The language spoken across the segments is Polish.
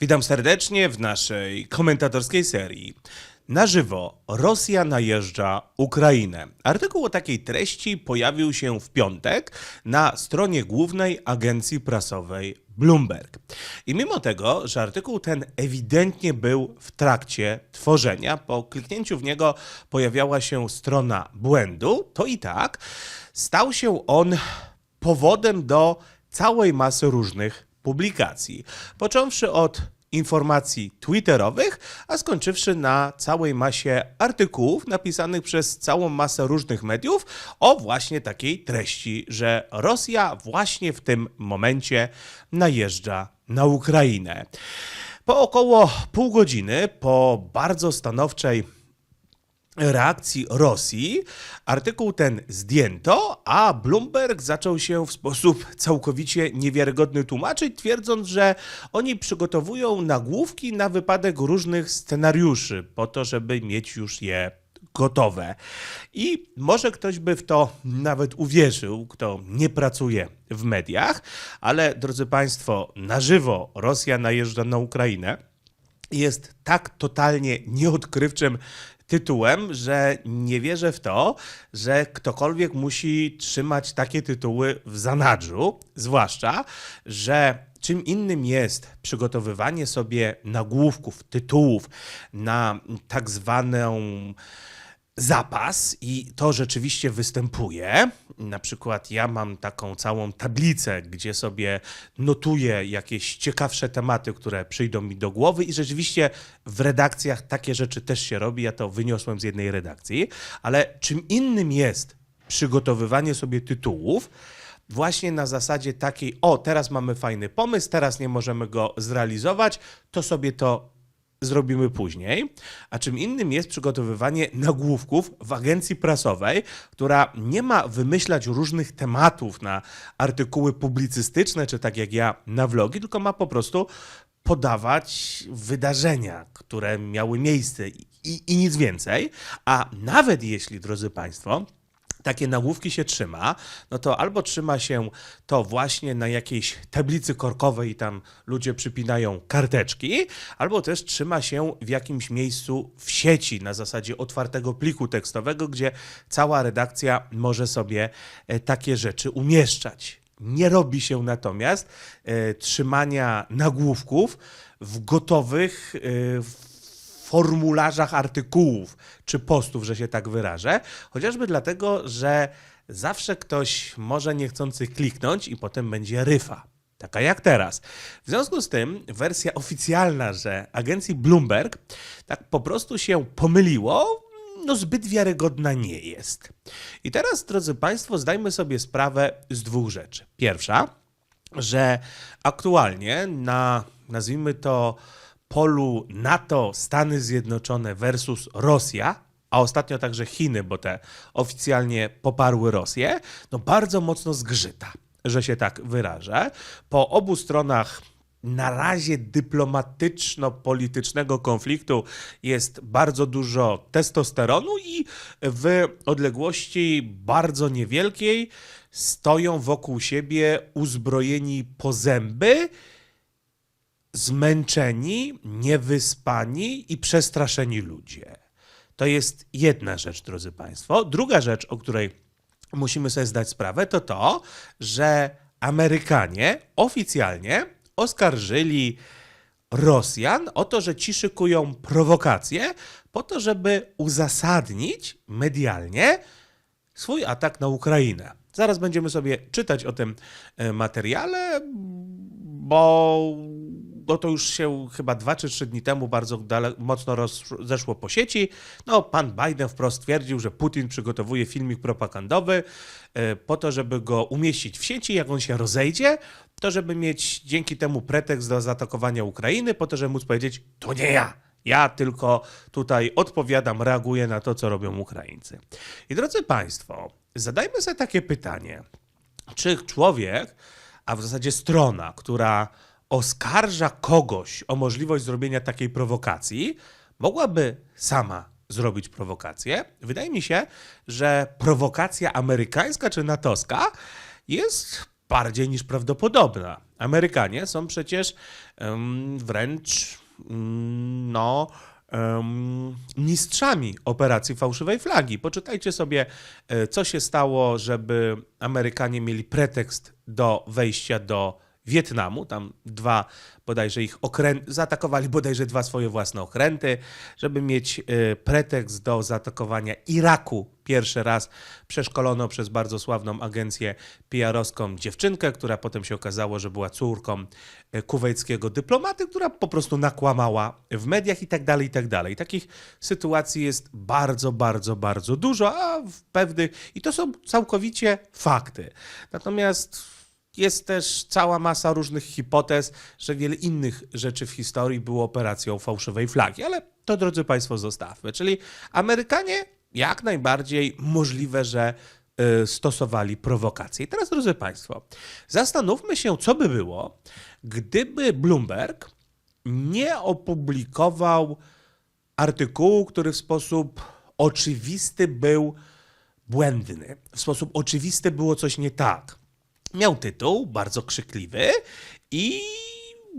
Witam serdecznie w naszej komentatorskiej serii. Na żywo Rosja najeżdża Ukrainę. Artykuł o takiej treści pojawił się w piątek na stronie głównej agencji prasowej Bloomberg. I mimo tego, że artykuł ten ewidentnie był w trakcie tworzenia, po kliknięciu w niego pojawiała się strona błędu, to i tak stał się on powodem do całej masy różnych publikacji. Począwszy od informacji twitterowych, a skończywszy na całej masie artykułów napisanych przez całą masę różnych mediów o właśnie takiej treści, że Rosja właśnie w tym momencie najeżdża na Ukrainę. Po około pół godziny, po bardzo stanowczej reakcji Rosji artykuł ten zdjęto, a Bloomberg zaczął się w sposób całkowicie niewiarygodny tłumaczyć, twierdząc, że oni przygotowują nagłówki na wypadek różnych scenariuszy, po to, żeby mieć już je gotowe. I może ktoś by w to nawet uwierzył, kto nie pracuje w mediach, ale drodzy Państwo, na żywo Rosja najeżdża na Ukrainę jest tak totalnie nieodkrywczym tytułem, że nie wierzę w to, że ktokolwiek musi trzymać takie tytuły w zanadrzu, zwłaszcza, że czym innym jest przygotowywanie sobie nagłówków, tytułów na tak zwaną zapas i to rzeczywiście występuje. Na przykład ja mam taką całą tablicę, gdzie sobie notuję jakieś ciekawsze tematy, które przyjdą mi do głowy i rzeczywiście w redakcjach takie rzeczy też się robi. Ja to wyniosłem z jednej redakcji, ale czym innym jest przygotowywanie sobie tytułów, właśnie na zasadzie takiej, o, teraz mamy fajny pomysł, teraz nie możemy go zrealizować, to sobie to zrobimy później. A czym innym jest przygotowywanie nagłówków w agencji prasowej, która nie ma wymyślać różnych tematów na artykuły publicystyczne, czy tak jak ja na vlogi, tylko ma po prostu podawać wydarzenia, które miały miejsce i, i, nic więcej. A nawet jeśli, drodzy Państwo, takie nagłówki się trzyma, no to albo trzyma się to właśnie na jakiejś tablicy korkowej tam ludzie przypinają karteczki, albo też trzyma się w jakimś miejscu w sieci na zasadzie otwartego pliku tekstowego, gdzie cała redakcja może sobie e, takie rzeczy umieszczać. Nie robi się natomiast e, trzymania nagłówków w gotowych e, w formularzach artykułów czy postów, że się tak wyrażę, chociażby dlatego, że zawsze ktoś może niechcący kliknąć i potem będzie ryfa. Taka jak teraz. W związku z tym wersja oficjalna, że agencji Bloomberg tak po prostu się pomyliło, no zbyt wiarygodna nie jest. I teraz, drodzy Państwo, zdajmy sobie sprawę z dwóch rzeczy. Pierwsza, że aktualnie na, nazwijmy to, polu NATO, Stany Zjednoczone versus Rosja, a ostatnio także Chiny, bo te oficjalnie poparły Rosję, no bardzo mocno zgrzyta, że się tak wyrażę. Po obu stronach na razie dyplomatyczno-politycznego konfliktu jest bardzo dużo testosteronu i w odległości bardzo niewielkiej stoją wokół siebie uzbrojeni po zęby, zmęczeni, niewyspani i przestraszeni ludzie. To jest jedna rzecz, drodzy Państwo. Druga rzecz, o której musimy sobie zdać sprawę, to to, że Amerykanie oficjalnie oskarżyli Rosjan o to, że ci szykują prowokacje po to, żeby uzasadnić medialnie swój atak na Ukrainę. Zaraz będziemy sobie czytać o tym e, materiale, bo bo to już się chyba dwa czy trzy dni temu bardzo mocno rozeszło po sieci. No, pan Biden wprost twierdził, że Putin przygotowuje filmik propagandowy e, po to, żeby go umieścić w sieci, jak on się rozejdzie, to żeby mieć dzięki temu pretekst do zaatakowania Ukrainy, po to, żeby móc powiedzieć, to nie ja. Ja tylko tutaj odpowiadam, reaguję na to, co robią Ukraińcy. I drodzy Państwo, zadajmy sobie takie pytanie. Czy człowiek, a w zasadzie strona, która oskarża kogoś o możliwość zrobienia takiej prowokacji, mogłaby sama zrobić prowokację. Wydaje mi się, że prowokacja amerykańska czy natowska jest bardziej niż prawdopodobna. Amerykanie są przecież em, wręcz mm, no mistrzami operacji fałszywej flagi. Poczytajcie sobie, e, co się stało, żeby Amerykanie mieli pretekst do wejścia do Wietnamu. Tam dwa bodajże ich okręty, zaatakowali bodajże dwa swoje własne okręty, żeby mieć e, pretekst do zaatakowania Iraku. Pierwszy raz przeszkolono przez bardzo sławną agencję PR-owską dziewczynkę, która potem się okazało, że była córką e, kuwejskiego dyplomaty, która po prostu nakłamała w mediach i tak dalej, i tak dalej. Takich sytuacji jest bardzo, bardzo, bardzo dużo, a w pewnych, i to są całkowicie fakty. Natomiast jest też cała masa różnych hipotez, że wiele innych rzeczy w historii było operacją fałszywej flagi, ale to, drodzy Państwo, zostawmy. Czyli Amerykanie jak najbardziej możliwe, że y, stosowali prowokacje. I teraz, drodzy Państwo, zastanówmy się, co by było, gdyby Bloomberg nie opublikował artykułu, który w sposób oczywisty był błędny. W sposób oczywisty było coś nie tak. Miał tytuł, bardzo krzykliwy i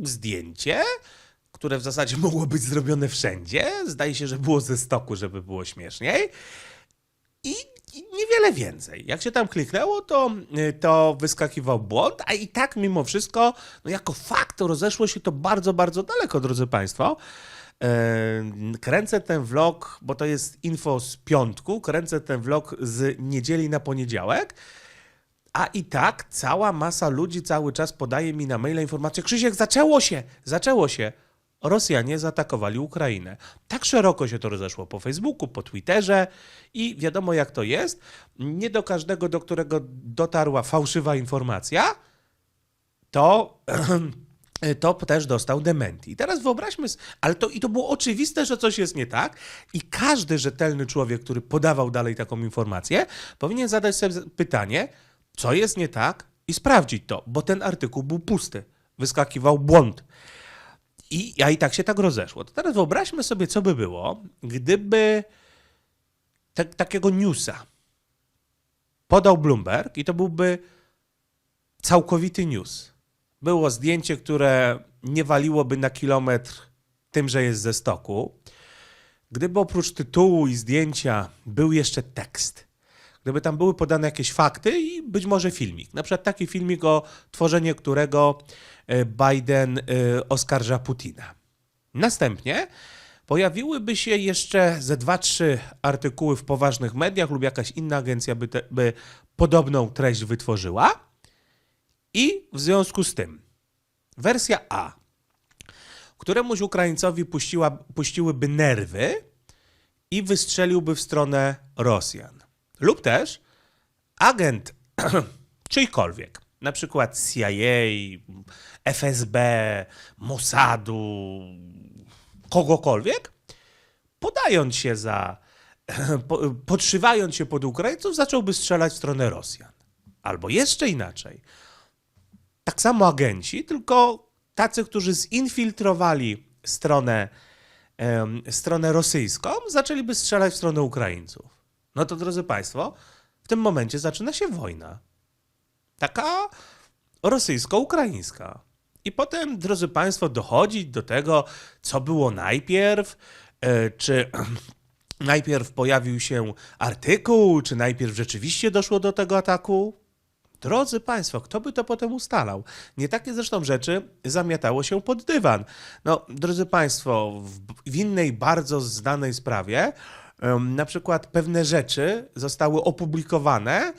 zdjęcie, które w zasadzie mogło być zrobione wszędzie. Zdaje się, że było ze stoku, żeby było śmieszniej. I, niewiele więcej. Jak się tam kliknęło, to, y, to wyskakiwał błąd, a i tak mimo wszystko, no jako fakt, rozeszło się to bardzo, bardzo daleko, drodzy Państwo. Yy, Kręcę ten vlog, bo to jest info z piątku, kręcę ten vlog z niedzieli na poniedziałek. A i tak cała masa ludzi cały czas podaje mi na maila informację: Krzysiek, zaczęło się, zaczęło się. Rosjanie zaatakowali Ukrainę. Tak szeroko się to rozeszło po Facebooku, po Twitterze i wiadomo jak to jest. Nie do każdego, do którego dotarła fałszywa informacja, to, to też dostał dementi. I teraz wyobraźmy, ale to, i to było oczywiste, że coś jest nie tak i każdy rzetelny człowiek, który podawał dalej taką informację, powinien zadać sobie pytanie, co jest nie tak i sprawdzić to, bo ten artykuł był pusty, wyskakiwał błąd. I, a i tak się tak rozeszło. To teraz wyobraźmy sobie, co by było, gdyby te, takiego newsa podał Bloomberg i to byłby całkowity news. Było zdjęcie, które nie waliłoby na kilometr tym, że jest ze stoku. Gdyby oprócz tytułu i zdjęcia był jeszcze tekst, gdyby tam były podane jakieś fakty i być może filmik, na przykład taki filmik, o tworzenie którego e, Biden e, oskarża Putina. Następnie pojawiłyby się jeszcze ze dwa, trzy artykuły w poważnych mediach lub jakaś inna agencja by, te, by podobną treść wytworzyła. I w związku z tym wersja A, któremuś Ukraińcowi puściła, puściłyby nerwy i wystrzeliłby w stronę Rosjan. Lub też agent czyjkolwiek, na przykład CIA, FSB, Mossadu, kogokolwiek, podając się za, po- podszywając się pod Ukraińców, zacząłby strzelać w stronę Rosjan. Albo jeszcze inaczej. Tak samo agenci, tylko tacy, którzy zinfiltrowali stronę, stronę rosyjską, zaczęliby strzelać w stronę Ukraińców. No to drodzy Państwo, w tym momencie zaczyna się wojna. Taka rosyjsko-ukraińska. I potem, drodzy Państwo, dochodzi do tego, co było najpierw, e, czy najpierw pojawił się artykuł, czy najpierw rzeczywiście doszło do tego ataku. Drodzy Państwo, kto by to potem ustalał? Nie takie zresztą rzeczy zamiatało się pod dywan. No, drodzy Państwo, w, innej bardzo znanej sprawie, na przykład pewne rzeczy zostały opublikowane,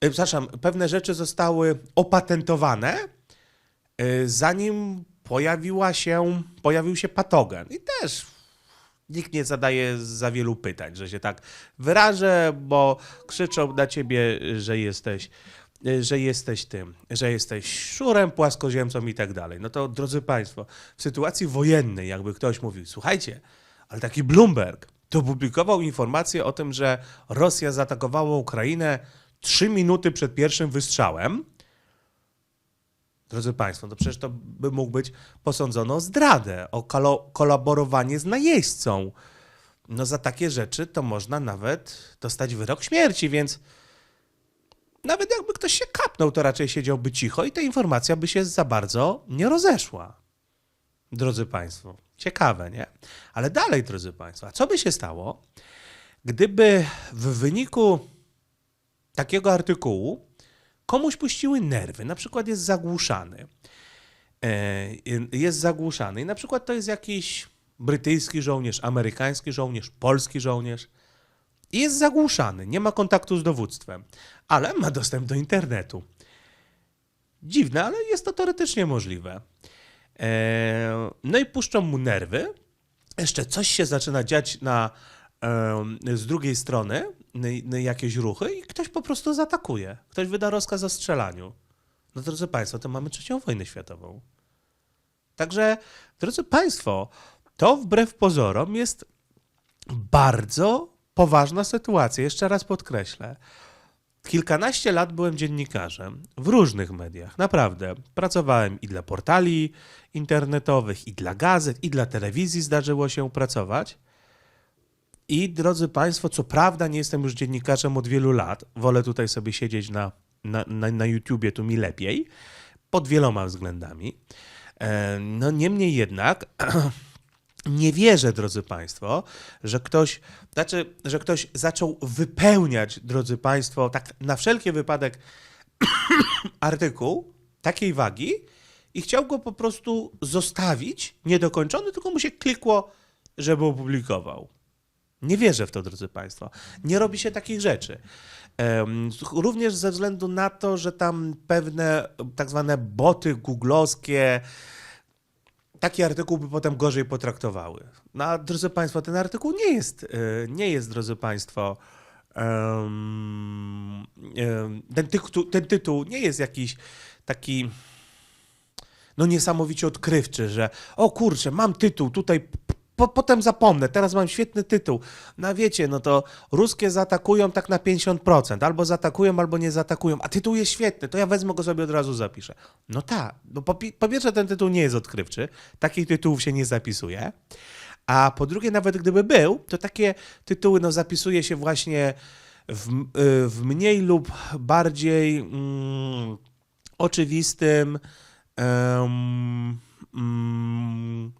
e, przepraszam, pewne rzeczy zostały opatentowane, e, zanim pojawiła się, pojawił się patogen. I też nikt nie zadaje za wielu pytań, że się tak wyrażę, bo krzyczą na ciebie, że jesteś, że jesteś tym, że jesteś szurem, płaskoziemcą i tak dalej. No to, drodzy Państwo, w sytuacji wojennej, jakby ktoś mówił, słuchajcie, ale taki Bloomberg to publikował informację o tym, że Rosja zaatakowała Ukrainę trzy minuty przed pierwszym wystrzałem, Drodzy Państwo, to przecież to by mógł być posądzono o zdradę, o kolaborowanie z najeźdźcą. No za takie rzeczy to można nawet dostać wyrok śmierci, więc nawet jakby ktoś się kapnął, to raczej siedziałby cicho i ta informacja by się za bardzo nie rozeszła. Drodzy Państwo, ciekawe, nie? Ale dalej, drodzy Państwo, a co by się stało, gdyby w wyniku takiego artykułu komuś puściły nerwy, na przykład jest zagłuszany, e, jest zagłuszany i na przykład to jest jakiś brytyjski żołnierz, amerykański żołnierz, polski żołnierz i jest zagłuszany, nie ma kontaktu z dowództwem, ale ma dostęp do internetu. Dziwne, ale jest to teoretycznie możliwe. No i puszczą mu nerwy. Jeszcze coś się zaczyna dziać na, z drugiej strony, n- n- jakieś ruchy i ktoś po prostu zaatakuje. Ktoś wyda rozkaz o strzelaniu. No drodzy Państwo, to mamy trzecią wojnę światową. Także, drodzy Państwo, to wbrew pozorom jest bardzo poważna sytuacja. Jeszcze raz podkreślę. Kilkanaście lat byłem dziennikarzem w różnych mediach, naprawdę. Pracowałem i dla portali internetowych, i dla gazet, i dla telewizji zdarzyło się pracować. I drodzy Państwo, co prawda nie jestem już dziennikarzem od wielu lat, wolę tutaj sobie siedzieć na, na, na, na YouTubie, tu mi lepiej, pod wieloma względami. E, No niemniej jednak nie wierzę, drodzy Państwo, że ktoś, znaczy, że ktoś zaczął wypełniać, drodzy Państwo, tak na wszelki wypadek artykuł takiej wagi i chciał go po prostu zostawić niedokończony, tylko mu się klikło, żeby opublikował. Nie wierzę w to, drodzy Państwo. Nie robi się takich rzeczy. Również ze względu na to, że tam pewne tak zwane boty googlowskie taki artykuł by potem gorzej potraktowały. No a drodzy Państwo, ten artykuł nie jest, e, nie jest, drodzy Państwo, ten, tytuł, ten tytuł nie jest jakiś taki no niesamowicie odkrywczy, że o kurczę, mam tytuł, tutaj po, potem zapomnę, teraz mam świetny tytuł. No wiecie, no to ruskie zaatakują tak na 50%, albo zaatakują, albo nie zaatakują, a tytuł jest świetny, to ja wezmę go sobie od razu zapiszę. No tak, no po, po pierwsze ten tytuł nie jest odkrywczy, takich tytułów się nie zapisuje, a po drugie nawet gdyby był, to takie tytuły no zapisuje się właśnie w, y, w mniej lub bardziej mm, oczywistym em, mm,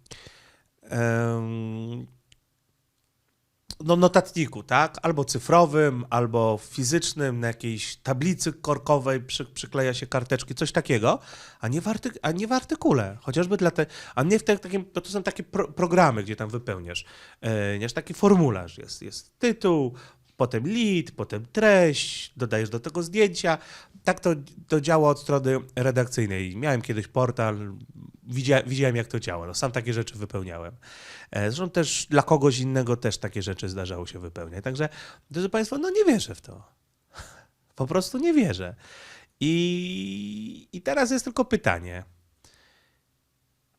no, notatniku, tak? Albo cyfrowym, albo fizycznym, na jakiejś tablicy korkowej przy, przykleja się karteczki, coś takiego, a nie w, arty, a nie w artykule. Chociażby dla te, a nie w te, takim, to są takie pro, programy, gdzie tam wypełniasz. E, nie, taki formularz jest. Jest tytuł, potem lead, potem treść, dodajesz do tego zdjęcia. Tak to, to działa od strony redakcyjnej. Miałem kiedyś portal, widzia, widziałem jak to działa. No, sam takie rzeczy wypełniałem. E, Zresztą też dla kogoś innego też takie rzeczy zdarzało się wypełniać. Także, drodzy Państwo, no nie wierzę w to. Po prostu nie wierzę. I, i teraz jest tylko pytanie.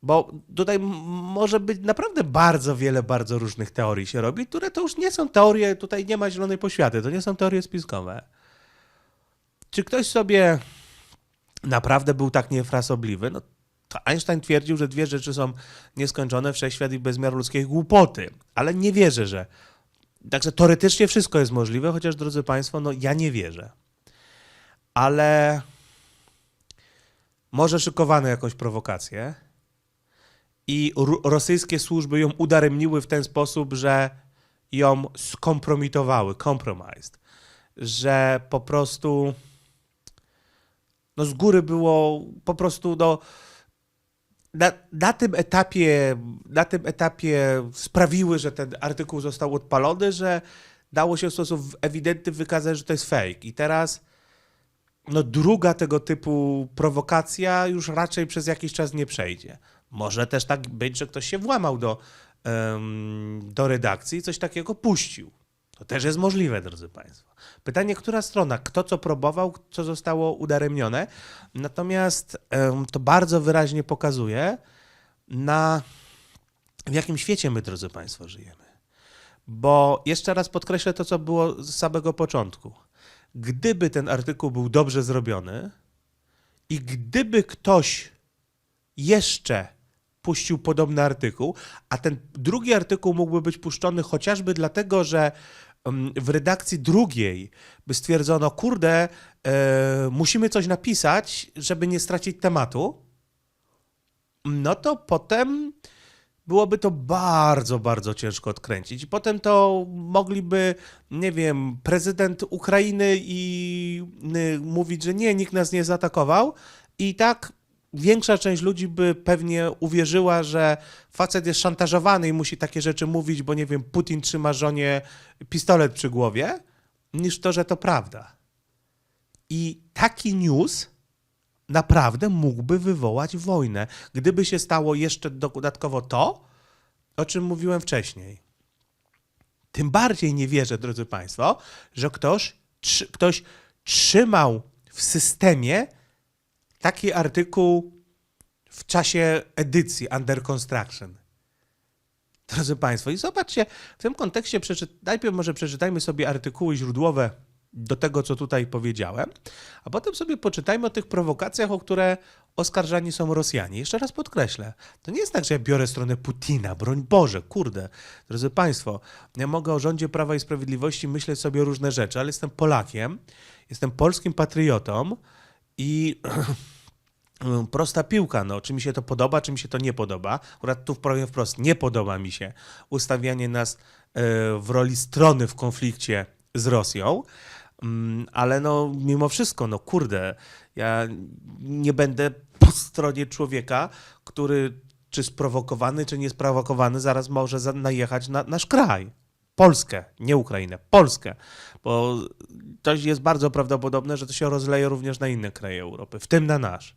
Bo tutaj może być naprawdę bardzo wiele, bardzo różnych teorii się robi, które to już nie są teorie, tutaj nie ma zielonej poświaty, to nie są teorie spiskowe. Czy ktoś sobie naprawdę był tak niefrasobliwy? No, to Einstein twierdził, że dwie rzeczy są nieskończone, wszechświat i bezmiar ludzkiej głupoty, ale nie wierzę, że... Także teoretycznie wszystko jest możliwe, chociaż, drodzy Państwo, no ja nie wierzę. Ale może szykowano jakąś prowokację i rosyjskie służby ją udaremniły w ten sposób, że ją skompromitowały, compromised, że po prostu no z góry było po prostu no na, na tym etapie na tym etapie sprawiły, że ten artykuł został odpalony, że dało się w sposób ewidentny wykazać, że to jest fake. I teraz no druga tego typu prowokacja już raczej przez jakiś czas nie przejdzie. Może też tak być, że ktoś się włamał do, do redakcji i coś takiego puścił. To też jest możliwe, drodzy Państwo. Pytanie, która strona, kto co próbował, co zostało udaremnione. Natomiast to bardzo wyraźnie pokazuje, na w jakim świecie my, drodzy Państwo, żyjemy. Bo jeszcze raz podkreślę to, co było z samego początku. Gdyby ten artykuł był dobrze zrobiony i gdyby ktoś jeszcze puścił podobny artykuł, a ten drugi artykuł mógłby być puszczony chociażby dlatego, że w redakcji drugiej by stwierdzono, kurde, e, musimy coś napisać, żeby nie stracić tematu, no to potem byłoby to bardzo, bardzo ciężko odkręcić. Potem to mogliby, nie wiem, prezydent Ukrainy i y, mówić, że nie, nikt nas nie zaatakował. I tak większa część ludzi by pewnie uwierzyła, że facet jest szantażowany i musi takie rzeczy mówić, bo nie wiem, Putin trzyma żonie pistolet przy głowie, niż to, że to prawda. I taki news naprawdę mógłby wywołać wojnę, gdyby się stało jeszcze dodatkowo to, o czym mówiłem wcześniej. Tym bardziej nie wierzę, drodzy Państwo, że ktoś, ktoś trzymał w systemie taki artykuł w czasie edycji Under Construction. Drodzy Państwo, i zobaczcie, w tym kontekście przeczy... najpierw może przeczytajmy sobie artykuły źródłowe do tego, co tutaj powiedziałem, a potem sobie poczytajmy o tych prowokacjach, o które oskarżani są Rosjanie. Jeszcze raz podkreślę, to nie jest tak, że ja biorę stronę Putina, broń Boże, kurde. Drodzy Państwo, ja mogę o rządzie Prawa i Sprawiedliwości myśleć sobie różne rzeczy, ale jestem Polakiem, jestem polskim patriotą i prosta piłka, no, czy mi się to podoba, czy mi się to nie podoba. Akurat tu powiem wprost, nie podoba mi się ustawianie nas e, w roli strony w konflikcie z Rosją, Mm, ale no mimo wszystko, no kurde, ja nie będę po stronie człowieka, który czy sprowokowany, czy niesprowokowany zaraz może najechać na nasz kraj. Polskę, nie Ukrainę, Polskę, bo to jest bardzo prawdopodobne, że to się rozleje również na inne kraje Europy, w tym na nasz.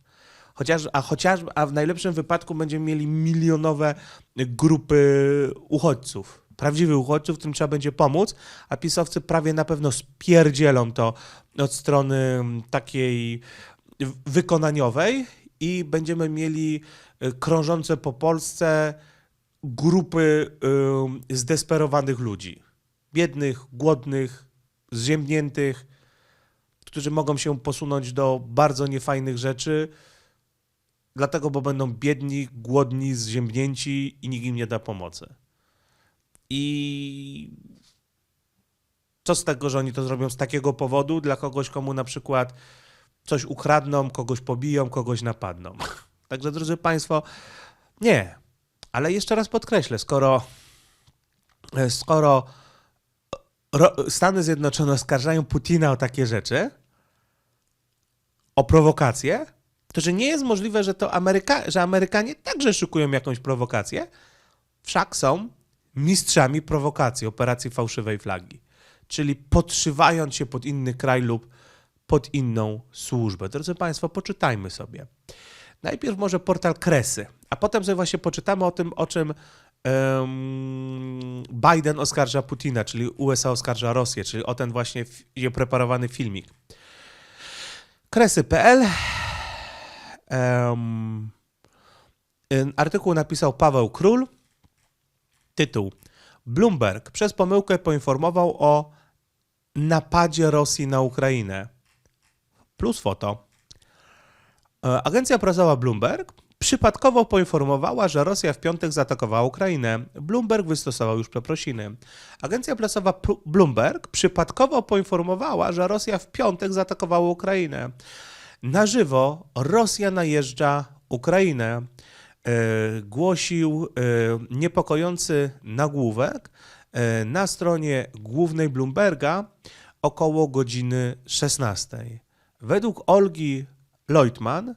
Chociaż, a chociaż, a w najlepszym wypadku będziemy mieli milionowe grupy uchodźców. Prawdziwych uchodźców, którym trzeba będzie pomóc, a pisowcy prawie na pewno spierdzielą to od strony takiej wykonaniowej i będziemy mieli y, krążące po Polsce grupy zdesperowanych ludzi. Biednych, głodnych, zziębniętych, którzy mogą się posunąć do bardzo niefajnych rzeczy, dlatego, bo będą biedni, głodni, zziębnięci i nikt im nie da pomocy. I co z tego, że oni to zrobią z takiego powodu dla kogoś, komu na przykład coś ukradną, kogoś pobiją, kogoś napadną. Także, drodzy Państwo, nie. Ale jeszcze raz podkreślę, skoro, e, skoro Ro- Stany Zjednoczone oskarżają Putina o takie rzeczy, o prowokacje, to że nie jest możliwe, że to Ameryka- że Amerykanie także szykują jakąś prowokację, wszak są mistrzami prowokacji, operacji fałszywej flagi. Czyli podszywając się pod inny kraj lub pod inną służbę. Drodzy Państwo, poczytajmy sobie. Najpierw może portal Kresy, a potem sobie właśnie poczytamy o tym, o czym em, Biden oskarża Putina, czyli USA oskarża Rosję, czyli o ten właśnie preparowany filmik. Kresy.pl em, Artykuł napisał Paweł Król. Tytuł. Bloomberg przez pomyłkę poinformował o napadzie Rosji na Ukrainę. Plus foto. E, Agencja prasowa Bloomberg przypadkowo poinformowała, że Rosja w piątek zaatakowała Ukrainę. Bloomberg wystosował już przeprosiny. Agencja prasowa Bloomberg przypadkowo poinformowała, że Rosja w piątek zaatakowała Ukrainę. Na żywo Rosja najeżdża Ukrainę. E, głosił e, niepokojący nagłówek e, na stronie głównej Bloomberga około godziny 16. Według Olgi Leutman,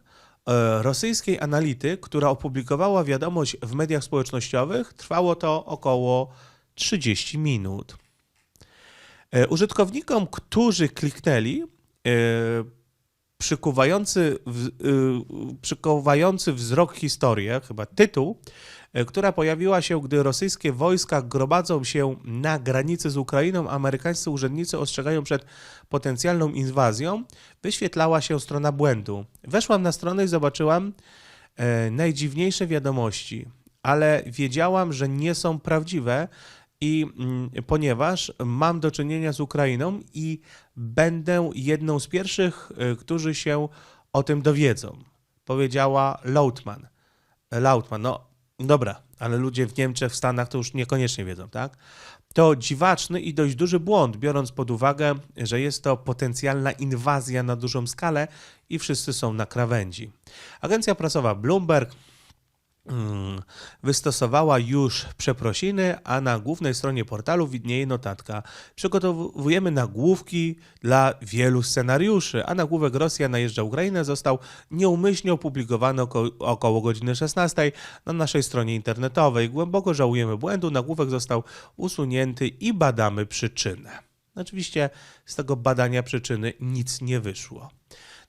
rosyjskiej analityk, która opublikowała wiadomość w mediach społecznościowych, trwało to około 30 minut. E, Użytkownikom, którzy kliknęli, e, przykuwający, przykuwający wzrok historię, chyba tytuł, która pojawiła się, gdy rosyjskie wojska gromadzą się na granicy z Ukrainą, amerykańscy urzędnicy ostrzegają przed potencjalną inwazją, wyświetlała się strona błędu. Weszłam na stronę i zobaczyłam e, najdziwniejsze wiadomości, ale wiedziałam, że nie są prawdziwe i mm, ponieważ mam do czynienia z Ukrainą i będę jedną z pierwszych, y, którzy się o tym dowiedzą, powiedziała Lautman. Lautman, no Dobra, ale ludzie w Niemczech, w Stanach to już niekoniecznie wiedzą, tak? To dziwaczny i dość duży błąd, biorąc pod uwagę, że jest to potencjalna inwazja na dużą skalę i wszyscy są na krawędzi. Agencja prasowa Bloomberg wystosowała już przeprosiny, a na głównej stronie portalu widnieje notatka. Przygotowujemy nagłówki dla wielu scenariuszy, a nagłówek Rosja najeżdża Ukrainę został nieumyślnie opublikowany oko około godziny 16 na naszej stronie internetowej. Głęboko żałujemy błędu, nagłówek został usunięty i badamy przyczynę. Oczywiście z tego badania przyczyny nic nie wyszło.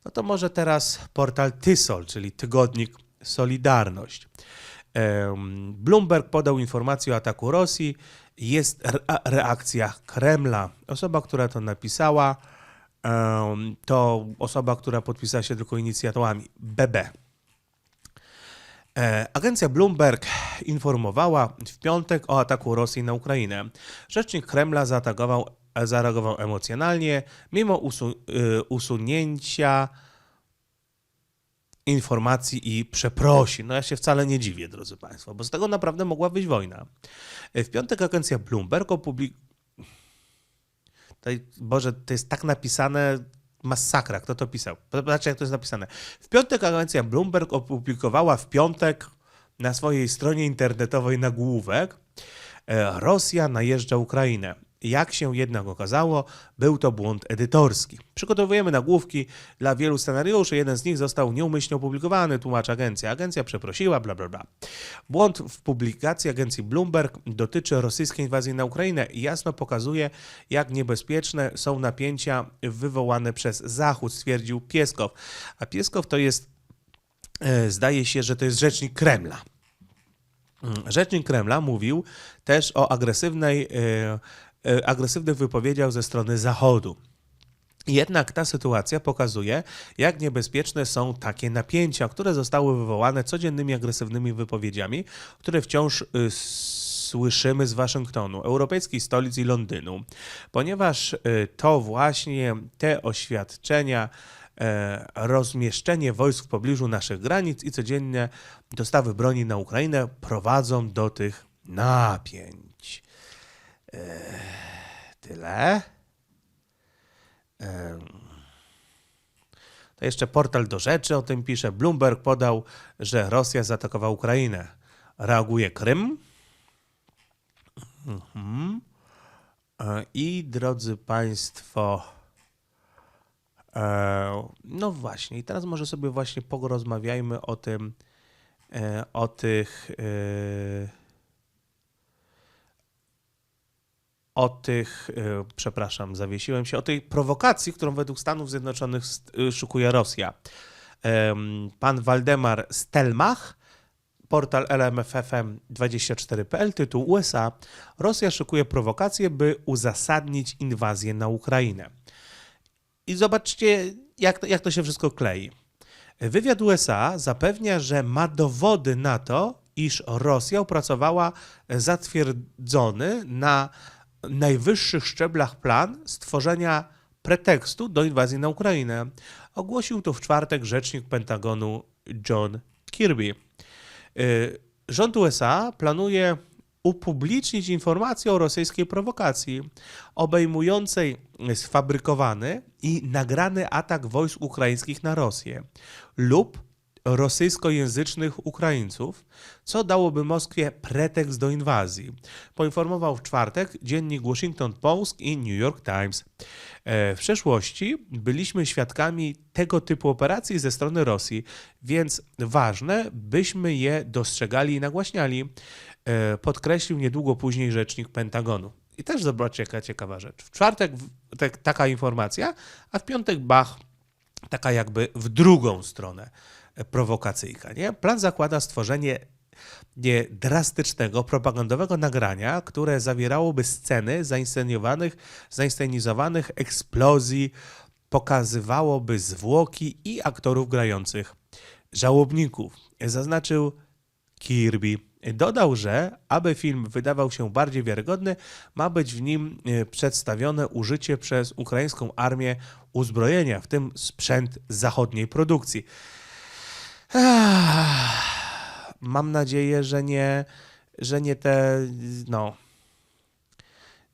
No to może teraz portal Tysol, czyli tygodnik Solidarność. Bloomberg podał informację o ataku Rosji. Jest re- reakcja Kremla. Osoba, która to napisała, to osoba, która podpisała się tylko inicjatywami BB. E, Agencja Bloomberg informowała w piątek o ataku Rosji na Ukrainę. Rzecznik Kremla zaatakował, zareagował emocjonalnie, mimo usu, y, usunięcia informacji i przeprosin. No ja się wcale nie dziwię, drodzy Państwo, bo z tego naprawdę mogła być wojna. W piątek agencja Bloomberg opublikowała... Boże, to jest tak napisane, masakra, kto to pisał? Zobaczcie, jak to jest napisane. W piątek agencja Bloomberg opublikowała w piątek na swojej stronie internetowej nagłówek e, Rosja najeżdża Ukrainę. Jak się jednak okazało, był to błąd edytorski. Przygotowujemy nagłówki dla wielu scenariuszy, jeden z nich został nieumyślnie opublikowany, tłumaczy agencja. Agencja przeprosiła, bla bla bla. Błąd w publikacji agencji Bloomberg dotyczy rosyjskiej inwazji na Ukrainę i jasno pokazuje, jak niebezpieczne są napięcia wywołane przez Zachód, stwierdził Pieskow. A Pieskow to jest, e, zdaje się, że to jest rzecznik Kremla. Mm, Rzecznik Kremla mówił też o agresywnej, e, agresywnych wypowiedziach ze strony Zachodu. Jednak ta sytuacja pokazuje, jak niebezpieczne są takie napięcia, które zostały wywołane codziennymi agresywnymi wypowiedziami, które wciąż y, słyszymy z Waszyngtonu, europejskiej stolic i Londynu, ponieważ y, to właśnie te oświadczenia, e, rozmieszczenie wojsk w pobliżu naszych granic i codzienne dostawy broni na Ukrainę prowadzą do tych napięć. E, Tyle. Em, To jeszcze portal do rzeczy o tym pisze. Bloomberg podał, że Rosja zaatakowała Ukrainę. Reaguje Krym. Mhm. E, I drodzy Państwo, no właśnie, i teraz może sobie właśnie porozmawiajmy o tym, o tych. e, o tych, e, przepraszam, zawiesiłem się, o tej prowokacji, którą według Stanów Zjednoczonych e, szykuje Rosja. Pan Waldemar Stelmach, portal lmffm24.pl, tytuł USA. Rosja szykuje prowokację, by uzasadnić inwazję na Ukrainę. I zobaczcie, jak jak to się wszystko klei. Wywiad USA zapewnia, że ma dowody na to, iż Rosja opracowała zatwierdzony na najwyższych szczeblach plan stworzenia pretekstu do inwazji na Ukrainę. Ogłosił to w czwartek rzecznik Pentagonu John Kirby. Y, Rząd USA planuje upublicznić informacje o rosyjskiej prowokacji, obejmującej sfabrykowany i nagrany atak wojsk ukraińskich na Rosję lub rosyjskojęzycznych Ukraińców, co dałoby Moskwie pretekst do inwazji. Poinformował w czwartek dziennik Washington Post i New York Times. E, W przeszłości byliśmy świadkami tego typu operacji ze strony Rosji, więc ważne, byśmy je dostrzegali i nagłaśniali, e, podkreślił niedługo później rzecznik Pentagonu. I też zobaczcie, jaka ciekawa rzecz. W czwartek tak- taka informacja, a w piątek bach, taka jakby w drugą stronę prowokacyjka. Nie? Plan zakłada stworzenie nie, drastycznego, propagandowego nagrania, które zawierałoby sceny zainscenizowanych, zainscenizowanych eksplozji, pokazywałoby zwłoki i aktorów grających żałobników. Zaznaczył Kirby. Dodał, że aby film wydawał się bardziej wiarygodny, ma być w nim e, przedstawione użycie przez ukraińską armię uzbrojenia, w tym sprzęt zachodniej produkcji. Mam nadzieję, że nie, że nie te, no,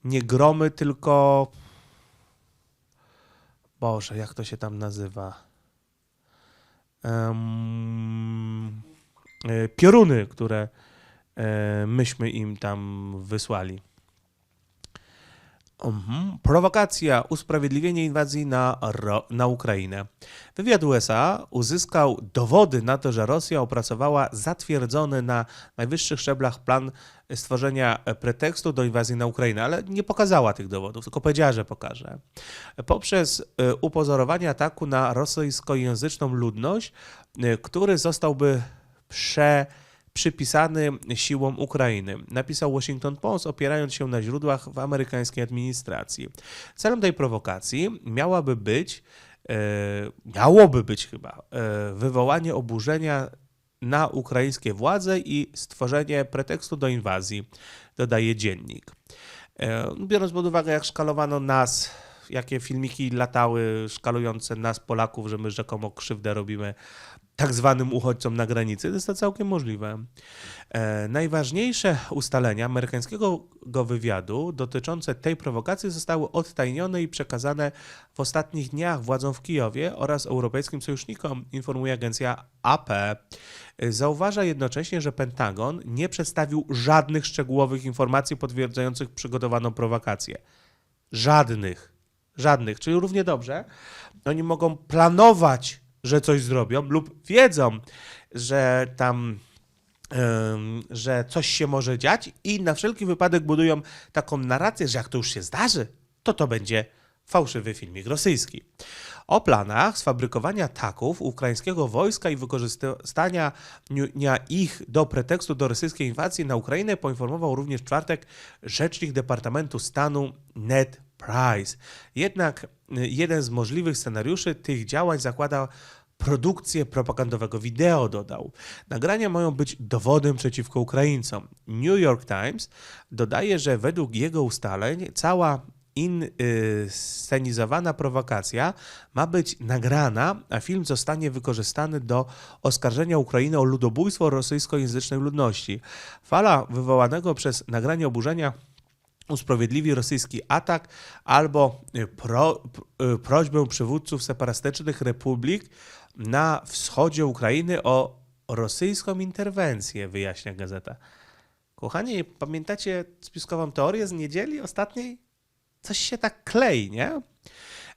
nie gromy, tylko. Boże, jak to się tam nazywa? E, pioruny, które e, myśmy im tam wysłali. Mhm. Prowokacja, usprawiedliwienie inwazji na, na Ukrainę. Wywiad USA uzyskał dowody na to, że Rosja opracowała zatwierdzony na najwyższych szczeblach plan stworzenia pretekstu do inwazji na Ukrainę, ale nie pokazała tych dowodów, tylko powiedziała, że pokaże. Poprzez e, upozorowanie ataku na rosyjskojęzyczną ludność, e, który zostałby prze przypisany siłom Ukrainy, napisał Washington Post, opierając się na źródłach w amerykańskiej administracji. Celem tej prowokacji miałaby być, e, miałoby być chyba, e, wywołanie oburzenia na ukraińskie władze i stworzenie pretekstu do inwazji, dodaje dziennik. E, Biorąc pod uwagę, jak szkalowano nas, jakie filmiki latały szkalujące nas, Polaków, że my rzekomo krzywdę robimy tak zwanym uchodźcom na granicy, to jest to całkiem możliwe. E, najważniejsze ustalenia amerykańskiego go wywiadu dotyczące tej prowokacji zostały odtajnione i przekazane w ostatnich dniach władzom w Kijowie oraz europejskim sojusznikom, informuje agencja AP. E, Zauważa jednocześnie, że Pentagon nie przedstawił żadnych szczegółowych informacji potwierdzających przygotowaną prowokację. Żadnych. Żadnych. Czyli równie dobrze oni mogą planować, że coś zrobią, lub wiedzą, że tam. że coś się może dziać, i na wszelki wypadek budują taką narrację, że jak to już się zdarzy, to to będzie fałszywy filmik rosyjski. O planach sfabrykowania ataków ukraińskiego wojska i wykorzystania nia ich do pretekstu do rosyjskiej inwazji na Ukrainę poinformował również w czwartek rzecznik Departamentu Stanu Ned Price. Jednak y, jeden z możliwych scenariuszy tych działań zakłada produkcję propagandowego wideo, dodał. Nagrania mają być dowodem przeciwko Ukraińcom. New York Times dodaje, że według jego ustaleń cała inscenizowana prowokacja ma być nagrana, a film zostanie wykorzystany do oskarżenia Ukrainy o ludobójstwo rosyjskojęzycznej ludności. Fala wywołanego przez nagranie oburzenia usprawiedliwi rosyjski atak albo y, pro, y, prośbę przywódców separatystycznych republik na wschodzie Ukrainy o rosyjską interwencję, wyjaśnia gazeta. Kochani, pamiętacie spiskową teorię z niedzieli ostatniej? Coś się tak klei, nie?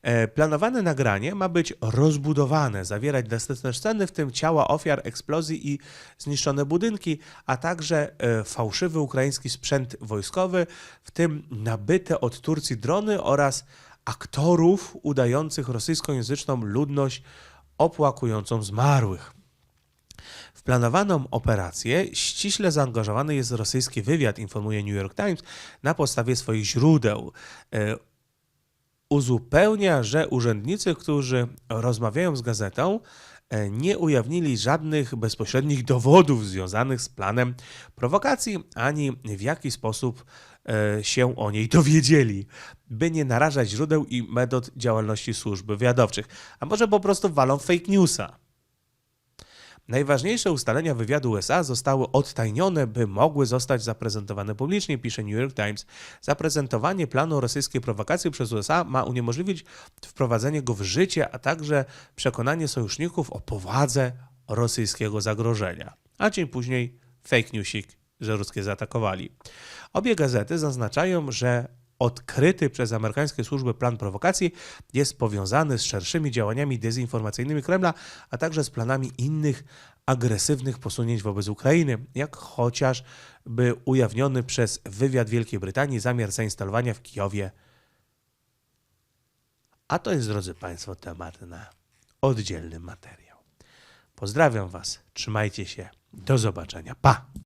E, Planowane nagranie ma być rozbudowane, zawierać drastyczne sceny, w tym ciała ofiar eksplozji i zniszczone budynki, a także e, fałszywy ukraiński sprzęt wojskowy, w tym nabyte od Turcji drony oraz aktorów udających rosyjskojęzyczną ludność opłakującą zmarłych. W planowaną operację ściśle zaangażowany jest rosyjski wywiad, informuje New York Times, na podstawie swoich źródeł. Uzupełnia, że urzędnicy, którzy rozmawiają z gazetą, e, nie ujawnili żadnych bezpośrednich dowodów związanych z planem prowokacji, ani w jaki sposób e, się o niej dowiedzieli, by nie narażać źródeł i metod działalności służb wywiadowczych. A może po prostu walą fake newsa. Najważniejsze ustalenia wywiadu USA zostały odtajnione, by mogły zostać zaprezentowane publicznie, pisze New York Times. Zaprezentowanie planu rosyjskiej prowokacji przez USA ma uniemożliwić wprowadzenie go w życie, a także przekonanie sojuszników o powadze rosyjskiego zagrożenia. A dzień później fake newsik, że ruskie zaatakowali. Obie gazety zaznaczają, że odkryty przez amerykańskie służby plan prowokacji jest powiązany z szerszymi działaniami dezinformacyjnymi Kremla, a także z planami innych agresywnych posunięć wobec Ukrainy, jak chociażby ujawniony przez wywiad Wielkiej Brytanii zamiar zainstalowania w Kijowie. A to jest, drodzy Państwo, temat na oddzielny materiał. Pozdrawiam Was, trzymajcie się, do zobaczenia, pa!